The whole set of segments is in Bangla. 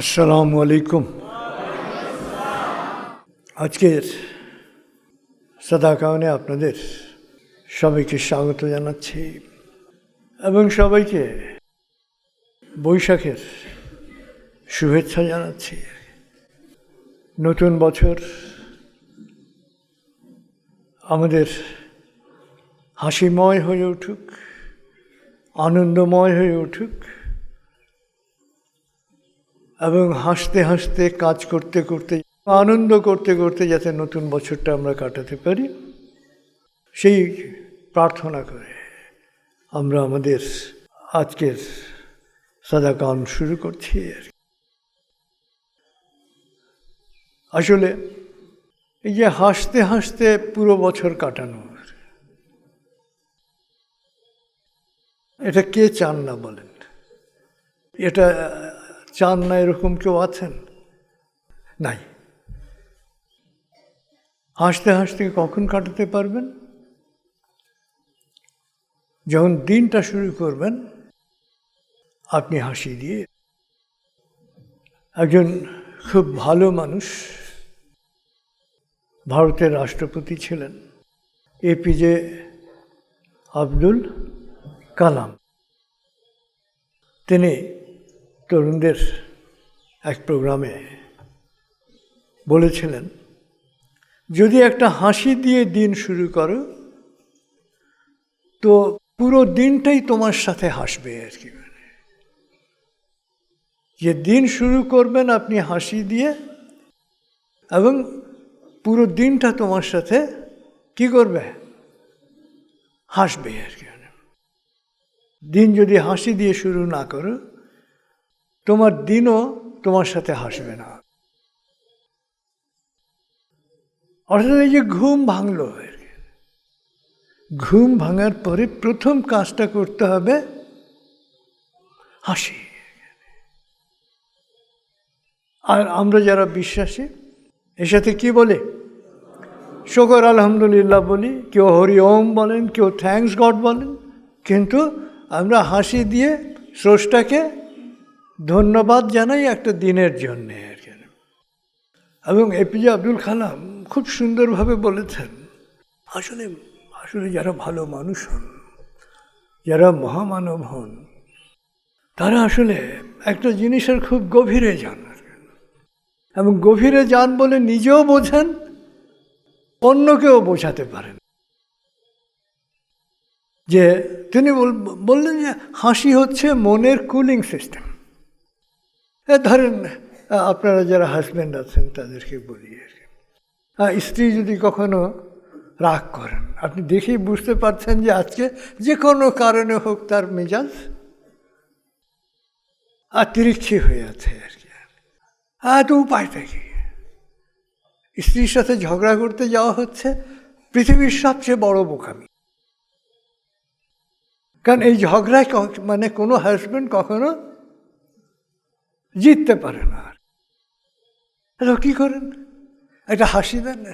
আসসালামু আলাইকুম। আজকের সদাকাওনে আপনাদের সবাইকে স্বাগত জানাচ্ছি এবং সবাইকে বৈশাখের শুভেচ্ছা জানাচ্ছি। নতুন বছর আমাদের হাসিময় হয়ে উঠুক, আনন্দময় হয়ে উঠুক। এবং হাসতে হাসতে, কাজ করতে করতে, আনন্দ করতে করতে যাতে নতুন বছরটা আমরা কাটাতে পারি, সেই প্রার্থনা করে আমরা আমাদের আজকের সাদা সাদাকান শুরু করছি আর। আসলে এই যে হাসতে হাসতে পুরো বছর কাটানো, এটা কে চান না বলেন এটা চান না এরকম কেউ আছেন? নাই। হাসতে হাসতে কখন কাটাতে পারবেন? যখন দিনটা শুরু করবেন, আপনি হাসি দিয়ে একজন খুব ভালো মানুষ ভারতের রাষ্ট্রপতি ছিলেন এপিজে আব্দুল কালাম। তিনি তরুণদের এক প্রোগ্রামে বলেছিলেন, যদি একটা হাসি দিয়ে দিন শুরু করো, তো পুরো দিনটাই তোমার সাথে হাসবে আর কি। যে দিন শুরু করবেন আপনি হাসি দিয়ে, এবং পুরো দিনটা তোমার সাথে কি করবে? হাসবে আর কি। দিন যদি হাসি দিয়ে শুরু না করো তোমার দিনও তোমার সাথে হাসবে না। অর্থাৎ এই যে ঘুম ভাঙলো ঘুম ভাঙার পরে প্রথম কাজটা করতে হবে হাসি। আর আমরা যারা বিশ্বাসী, এর সাথে কি বলে? শকর আলহামদুলিল্লাহ বলি, কেউ হরি ওম বলেন, কেউ থ্যাঙ্কস গড বলেন, কিন্তু আমরা হাসি দিয়ে স্রষ্টাকে ধন্যবাদ জানাই একটা দিনের জন্যে আর কি। এবং এপিজে আব্দুল কালাম খুব সুন্দরভাবে বলেছেন, আসলে আসলে যারা ভালো মানুষ হন, যারা মহামানব হন, তারা আসলে একটা জিনিসের খুব গভীরে যান। এবং গভীরে যান বলে নিজেও বোঝেন, অন্যকেও বোঝাতে পারেন। যে তিনি বল- বললেন যে হাসি হচ্ছে মনের কুলিং সিস্টেম ধরেন আপনারা যারা হাজব্যান্ড আছেন, তাদেরকে বলি আর কি। স্ত্রী যদি কখনো রাগ করেন, আপনি দেখেই বুঝতে পারছেন যে আজকে যে কোনো কারণে হোক তার মেজাজ আর তিরিক্ষি হয়ে আছে আর কি। আর তো উপায়টা কি? স্ত্রীর সাথে ঝগড়া করতে যাওয়া হচ্ছে পৃথিবীর সবচেয়ে বড় বোকামি। কারণ এই ঝগড়ায় মানে কোনো হাজব্যান্ড কখনো জিততে পারে না আর। তো কী করেন? একটা হাসি দেন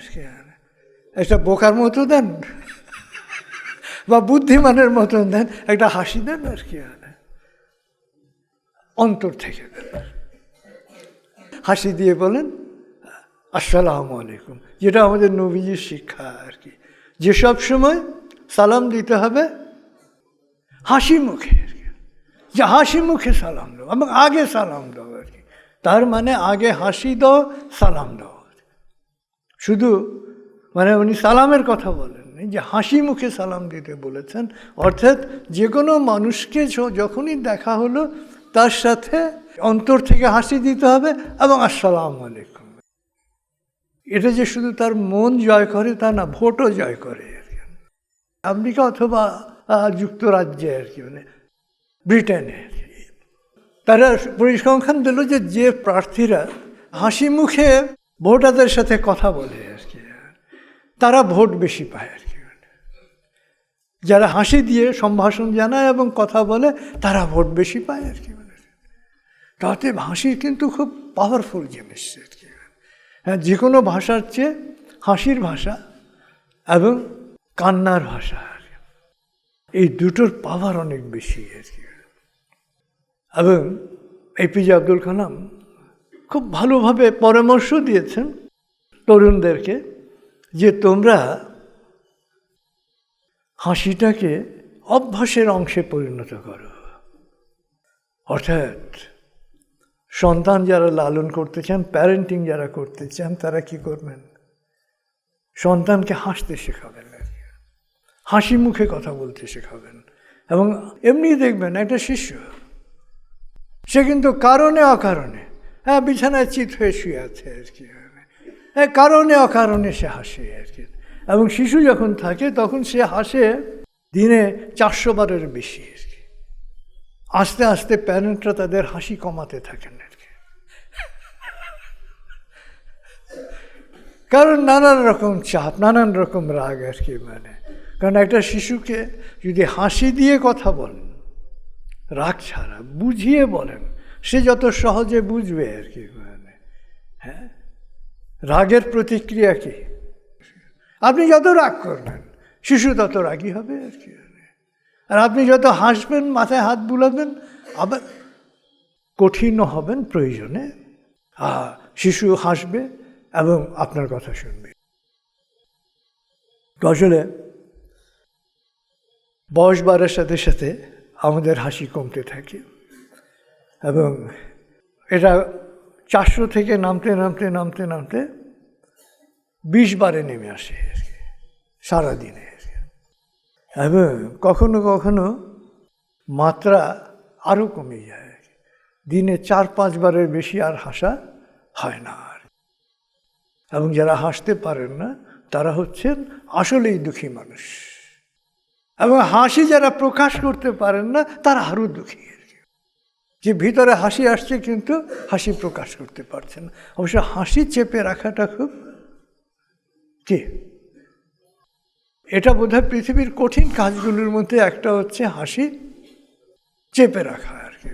একটা বোকার মতো দেন। বা বুদ্ধিমানের মতন দেন। একটা হাসি দেন আর কি আর। অন্তর থেকে দেন। হাসি দিয়ে বলেন, আসসালামু আলাইকুম। যেটা আমাদের নবীজির শিক্ষা আর কি। যে সব সময় সালাম দিতে হবে হাসি মুখে আর কি। যে হাসি মুখে সালাম দাও, এবং আগে সালাম দাও আর কি। তার মানে আগে হাসি দাও, সালাম দাও। শুধু মানে উনি সালামের কথা বলেন যে হাসি মুখে সালাম দিতে বলেছেন, অর্থাৎ যে কোনো মানুষকে যখনই দেখা হলো, তার সাথে অন্তর থেকে হাসি দিতে হবে, এবং আসসালামু আলাইকুম। এটা যে শুধু তার মন জয় করে, তা না, ভোটও জয় করে আর কি। আমেরিকা অথবা যুক্তরাজ্যে আর কি মানে ব্রিটেনে। আর কি। তারা পরিসংখ্যান দিল যে যে প্রার্থীরা হাসি মুখে ভোটারদের সাথে কথা বলে আর কি। তারা ভোট বেশি পায় আর কি। যারা হাসি দিয়ে সম্ভাষণ জানায় এবং কথা বলে, তারা ভোট বেশি পায় আর কি। তাতে হাসি কিন্তু খুব পাওয়ারফুল জিনিস আর কি। হ্যাঁ যে কোনো ভাষার চেয়ে হাসির ভাষা এবং কান্নার ভাষা। এই দুটোর পাওয়ার অনেক বেশি আর কি। এবং এপিজে আব্দুল কালাম খুব ভালোভাবে পরামর্শ দিয়েছেন তরুণদেরকে যে তোমরা হাসিটাকে অভ্যাসের অংশে পরিণত করো। অর্থাৎ সন্তান যারা লালন করতে চান প্যারেন্টিং যারা করতে চান, তারা কি করবেন? সন্তানকে হাসতে শেখাবেন। হাসি মুখে কথা বলতে শেখাবেন। এবং এমনি দেখবেন একটা শিশু সে কিন্তু কারণে অকারণে। হ্যাঁ বিছানায় চিত হয়ে শুয়ে আছে আর কি। হ্যাঁ কারণে অকারণে সে হাসে আর কি। এবং শিশু যখন থাকে, তখন সে হাসে দিনে চারশো বারের বেশি আর কি। আস্তে আস্তে প্যারেন্টরা তাদের হাসি কমাতে থাকেন আর কি। কারণ নানান রকম চাপ, নানান রকম রাগ আর কি মানে। কারণ একটা শিশুকে যদি হাসি দিয়ে কথা বলেন রাগ ছাড়া, বুঝিয়ে বলেন। সে যত সহজে বুঝবে আর কি মানে। হ্যাঁ? রাগের প্রতিক্রিয়া কি? আপনি যত রাগ করবেন, শিশু তত রাগী হবে আর কি আর আপনি যত হাসবেন, মাথায় হাত বুলাবেন, আবার কঠিনও হবেন প্রয়োজনে। শিশু হাসবে এবং আপনার কথা শুনবে। তো আসলে বয়স বাড়ার সাথে সাথে আমাদের হাসি কমতে থাকে। এবং এটা চারশো থেকে নামতে নামতে নামতে নামতে বিশ বারে নেমে আসে। সারাদিনে। এবং কখনো কখনো মাত্রা আরও কমে যায়। দিনে চার পাঁচবারের বেশি আর হাসা হয় না আর। এবং যারা হাসতে পারেন না, তারা হচ্ছেন আসলেই দুঃখী মানুষ। এবং হাসি যারা প্রকাশ করতে পারেন না, তারা আরও দুঃখী। যে ভিতরে হাসি আসছে, কিন্তু হাসি প্রকাশ করতে পারছে না। অবশ্য হাসি চেপে রাখাটা খুব কি? এটা বোধহয় পৃথিবীর কঠিন কাজগুলোর মধ্যে একটা হচ্ছে হাসি চেপে রাখা আর কি।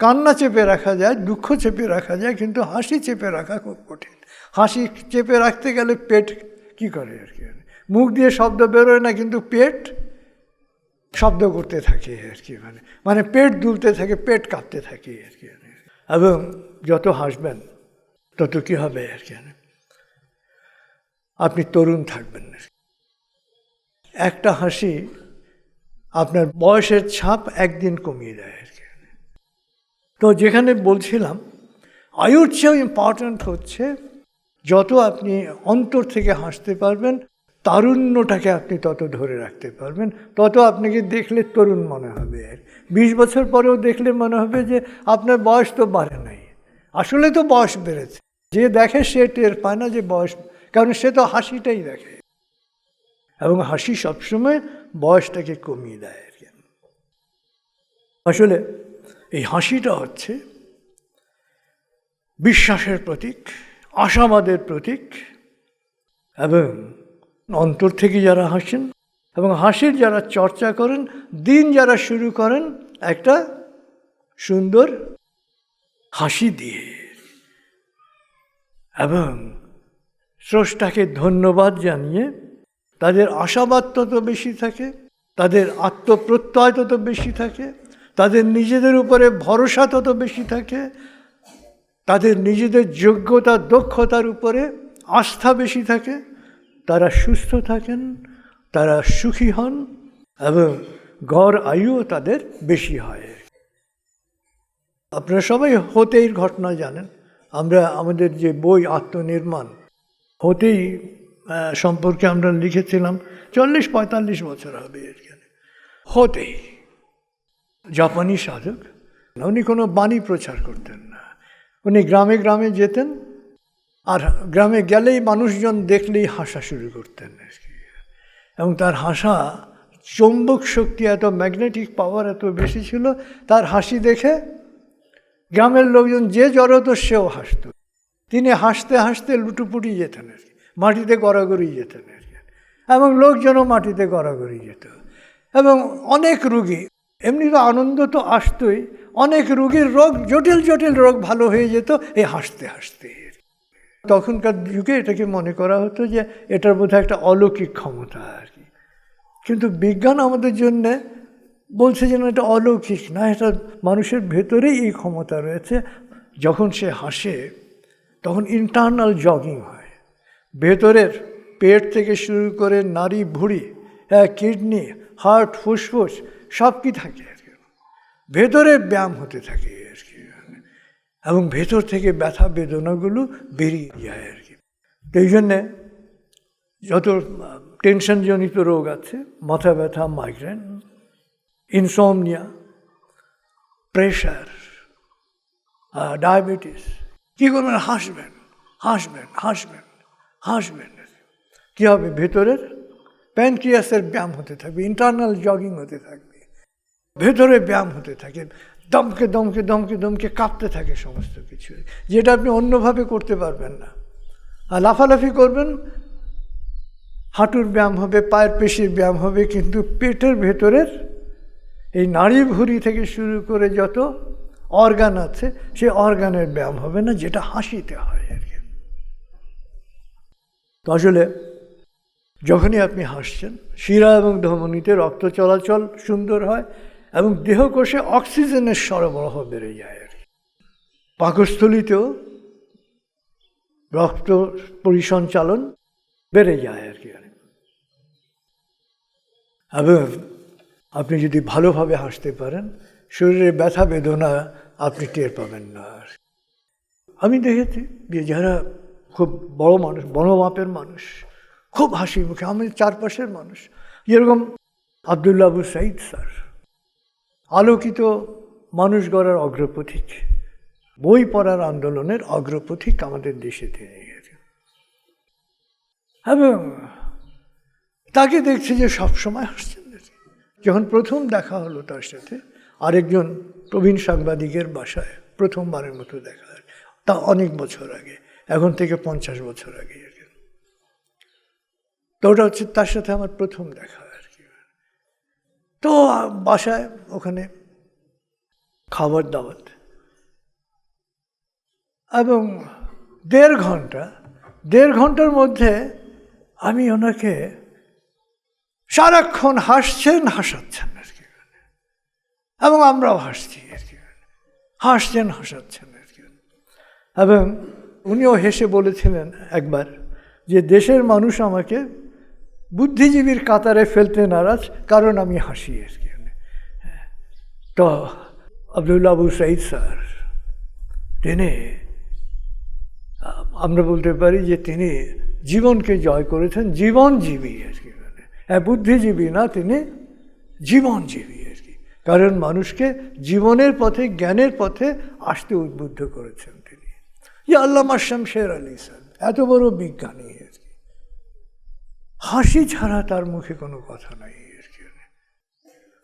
কান্না চেপে রাখা যায়, দুঃখ চেপে রাখা যায়, কিন্তু হাসি চেপে রাখা খুব কঠিন। হাসি চেপে রাখতে গেলে পেট কি করে আর কি? মুখ দিয়ে শব্দ বেরোয় না, কিন্তু পেট শব্দ করতে থাকে আর কি মানে মানে পেট দুলতে থাকে, পেট কাঁপতে থাকে আর কি এবং যত হাসবেন, তত কি হবে আর কি আপনি তরুণ থাকবেন একটা হাসি আপনার বয়সের ছাপ একদিন কমিয়ে দেয় আর কি তো যেখানে বলছিলাম, আয়ুর চেয়েও ইম্পর্ট্যান্ট হচ্ছে যত আপনি অন্তর থেকে হাসতে পারবেন তারুণ্যটাকে আপনি তত ধরে রাখতে পারবেন, তত আপনাকে দেখলে তরুণ মনে হবে আর বিশ বছর পরেও দেখলে মনে হবে যে আপনার বয়স তো বাড়ে নাই। আসলে তো বয়স বেড়েছে। যে দেখে সে টের পায় না যে বয়স, কারণ সে তো হাসিটাই দেখে। এবং হাসি সবসময় বয়সটাকে কমিয়ে দেয় আর কি। আসলে এই হাসিটা হচ্ছে বিশ্বাসের প্রতীক, আশাবাদের প্রতীক, এবং অন্তর থেকে যারা হাসেন এবং হাসির যারা চর্চা করেন, দিন যারা শুরু করেন, একটা সুন্দর হাসি দিয়ে। এবং স্রষ্টাকে ধন্যবাদ জানিয়ে তাদের আশাবাদ তত বেশি থাকে, তাদের আত্মপ্রত্যয় তত বেশি থাকে, তাদের নিজেদের উপরে ভরসা তত বেশি থাকে, তাদের নিজেদের যোগ্যতা, দক্ষতার উপরে আস্থা বেশি থাকে। তারা সুস্থ থাকেন, তারা সুখী হন এবং গড় আয়ুও তাদের বেশি হয়। আপনারা সবাই হতেই ঘটনা জানেন। আমরা আমাদের যে বই আত্মনির্মাণ, হতেই সম্পর্কে আমরা লিখেছিলাম চল্লিশ পঁয়তাল্লিশ বছর হবে এখানে। হতেই। জাপানি সাধক, উনি কোনো বাণী প্রচার করতেন না। উনি গ্রামে গ্রামে যেতেন আর গ্রামে গেলেই মানুষজন দেখলেই হাসা শুরু করতেন আর কি। এবং তার হাসা, চৌম্বক শক্তি এত ম্যাগনেটিক পাওয়ার এত বেশি ছিল, তার হাসি দেখে গ্রামের লোকজন যে জড়তো সেও হাসত। তিনি হাসতে হাসতে লুটুপুটি যেতেন আর কি, মাটিতে গড়াগড়ি যেতেন আর কি। এবং লোকজনও মাটিতে গড়াগড়ি যেত। এবং অনেক রুগী, এমনি তো আনন্দ তো আসতোই, অনেক রুগীর রোগ, জটিল জটিল রোগ ভালো হয়ে যেত এই হাসতে হাসতে। তখনকার যুগে এটাকে মনে করা হতো যে এটার মধ্যে একটা অলৌকিক ক্ষমতা আর কি। কিন্তু বিজ্ঞান আমাদের জন্যে বলছে যেন এটা অলৌকিক না, এটা মানুষের ভেতরেই এই ক্ষমতা রয়েছে। যখন সে হাসে, তখন ইন্টারনাল জগিং হয়। ভেতরের পেট থেকে শুরু করে নারী ভুঁড়ি হ্যাঁ কিডনি, হার্ট, ফুসফুস সব কি। থাকে ভেতরে ব্যায়াম হতে থাকে। এবং ভেতর থেকে ব্যথা বেদনাগুলো বেরিয়ে যায় আর কি। তো এই জন্যে যত টেনশনজনিত রোগ আছে, মাথা ব্যথা মাইগ্রেন ইনসোমনিয়া প্রেশার ডায়াবেটিস কী করবেন? হাসবেন হাসবেন হাসবেন হাসবেন। কী হবে? ভেতরের প্যানক্রিয়াসের ব্যায়াম হতে থাকবে ইন্টারনাল জগিং হতে থাকবে, ভেতরে ব্যায়াম হতে থাকে। দমকে দমকে দমকে দমকে কাঁপতে থাকে সমস্ত কিছু। যেটা আপনি অন্যভাবে করতে পারবেন না। আর লাফালাফি করবেন, হাঁটুর ব্যায়াম হবে, পায়ের পেশির ব্যায়াম হবে, কিন্তু পেটের ভেতরের এই নাড়ি ভুঁড়ি থেকে শুরু করে যত অর্গান আছে সেই অর্গানের ব্যায়াম হবে না, যেটা হাসিতে হয় আর কি। তো আসলে যখনই আপনি হাসছেন, শিরা এবং ধমনীতে রক্ত চলাচল সুন্দর হয় এবং দেহকোষে অক্সিজেনের সরবরাহ বেড়ে যায় আর কি। পাকস্থলিতেও রক্ত পরিসঞ্চালন বেড়ে যায় আর কি আর। এবং আপনি যদি ভালোভাবে হাসতে পারেন, শরীরে ব্যথা, বেদনা আপনি টের পাবেন না আর। আমি দেখেছি যে যারা খুব বড় মানুষ বড় মাপের মানুষ, খুব হাসি মুখে আমাদের চারপাশের মানুষ, যেরকম আবদুল্লা আবু সাইদ স্যার আলোকিত মানুষ গড়ার অগ্রপথিক। বই পড়ার আন্দোলনের অগ্রপথিক আমাদের দেশে তিনি এবং তাকে দেখছি যে সবসময় হাসছেন। যখন প্রথম দেখা হলো তার সাথে, আরেকজন প্রবীণ সাংবাদিকের বাসায় প্রথমবারের মতো দেখা তা অনেক বছর আগে, এখন থেকে পঞ্চাশ বছর আগে। তো ওটা হচ্ছে তার সাথে আমার প্রথম দেখা তো বাসায় ওখানে খাবার দাবার। এবং দেড় ঘণ্টা, দেড় ঘণ্টার মধ্যে আমি ওনাকে সারাক্ষণ হাসছেন, হাসাচ্ছেন আর কি। এবং আমরাও হাসছি আর কি। হাসছেন, হাসাচ্ছেন আর কি। এবং উনিও হেসে বলেছিলেন একবার যে দেশের মানুষ আমাকে বুদ্ধিজীবীর কাতারে ফেলতে নারাজ, কারণ আমি হাসি কি তো আব্দুল আবু সাইদ স্যার, তিনি, আমরা বলতে পারি যে তিনি জীবনকে জয় করেছেন, জীবনজীবী আর কি হ্যাঁ বুদ্ধিজীবী না, তিনি জীবনজীবী আর কি কারণ মানুষকে জীবনের পথে, জ্ঞানের পথে আসতে উদ্বুদ্ধ করেছেন তিনি। যে আল্লামা শামশের আলী স্যার, এত বড় বিজ্ঞানী হাসি ছাড়া তার মুখে কোনো কথা নাই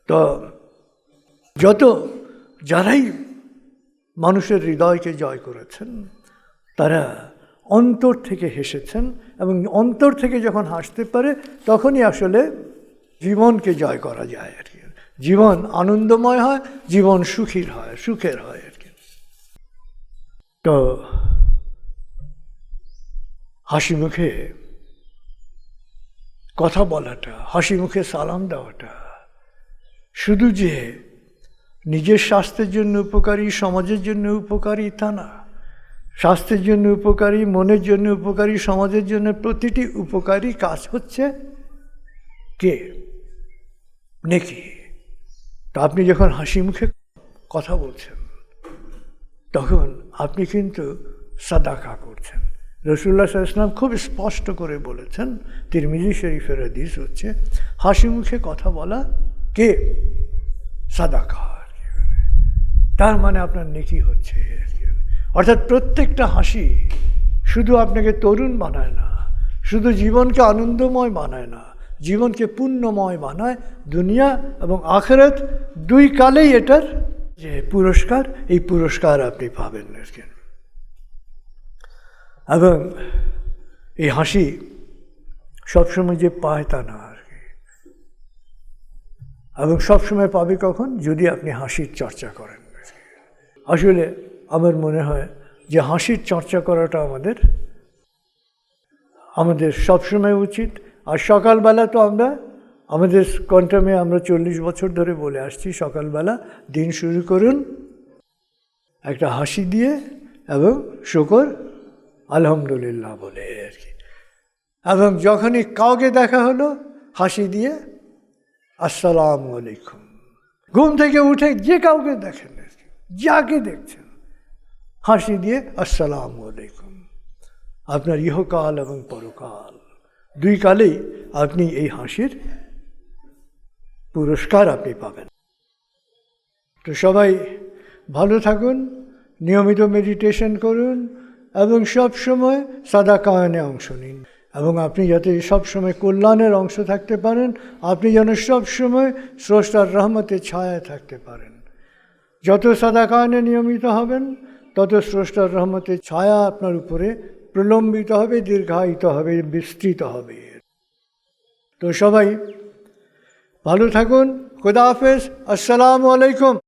তো যত যারাই মানুষের হৃদয়কে জয় করেছেন, তারা অন্তর থেকে হেসেছেন এবং অন্তর থেকে যখন হাসতে পারে, তখনই আসলে জীবনকে জয় করা যায় আর কি। জীবন আনন্দময় হয়, জীবন সুখীর হয়, সুখের হয় আর কি। তো হাসি মুখে কথা বলাটা, হাসি মুখে সালাম দেওয়াটা, শুধু যে নিজের স্বাস্থ্যের জন্য উপকারী, সমাজের জন্য উপকারী তা না, স্বাস্থ্যের জন্য উপকারী, মনের জন্য উপকারী, সমাজের জন্য প্রতিটি উপকারী কাজ হচ্ছে কে? নেকি? তা আপনি যখন হাসি মুখে কথা বলছেন, তখন আপনি কিন্তু সাদাকা করছেন। রসুল্লাহ ইসলাম খুব স্পষ্ট করে বলেছেন, তিরমিজি শরীফের হাদিস হচ্ছে, হাসি মুখে কথা বলা কে? সাদাকা তার মানে আপনার নেকি হচ্ছে অর্থাৎ প্রত্যেকটা হাসি শুধু আপনাকে তরুণ বানায় না, শুধু জীবনকে আনন্দময় বানায় না, জীবনকে পুণ্যময় বানায় দুনিয়া এবং আখেরাত দুই কালেই এটার যে পুরস্কার, এই পুরস্কার আপনি পাবেন এবং এই হাসি সবসময় যে পায় তা না আর কি। এবং সবসময় পাবে কখন? যদি আপনি হাসির চর্চা করেন। আসলে আমার মনে হয় যে হাসির চর্চা করাটা আমাদের আমাদের সবসময় উচিত। আর সকালবেলা তো আমরা, আমাদের কন্টামে আমরা চল্লিশ বছর ধরে বলে আসছি, সকালবেলা দিন শুরু করুন, একটা হাসি দিয়ে এবং শুকর আলহামদুলিল্লাহ বলে আর কি। এবং যখনই কাউকে দেখা হলো, হাসি দিয়ে, আসসালামু আলাইকুম। ঘুম থেকে উঠে যে কাউকে দেখেন যাকে দেখছেন, হাসি দিয়ে, আসসালামু আলাইকুম। আপনার ইহকাল এবং পরকাল, দুই কালেই আপনি এই হাসির পুরস্কার আপনি পাবেন। তো সবাই ভালো থাকুন, নিয়মিত মেডিটেশন করুন এবং সব সময় সাদা কায়নে অংশ নিন। এবং আপনি যাতে সব সময় কল্যাণের অংশ থাকতে পারেন, আপনি যেন সব সময় স্রষ্টার রহমতের ছায়া থাকতে পারেন। যত সাদা কায়নে নিয়মিত হবেন, তত স্রষ্টার রহমতের ছায়া আপনার উপরে প্রলম্বিত হবে, দীর্ঘায়িত হবে, বিস্তৃত হবে। তো সবাই ভালো থাকুন। খুদা হাফেজ। আসসালামু আলাইকুম।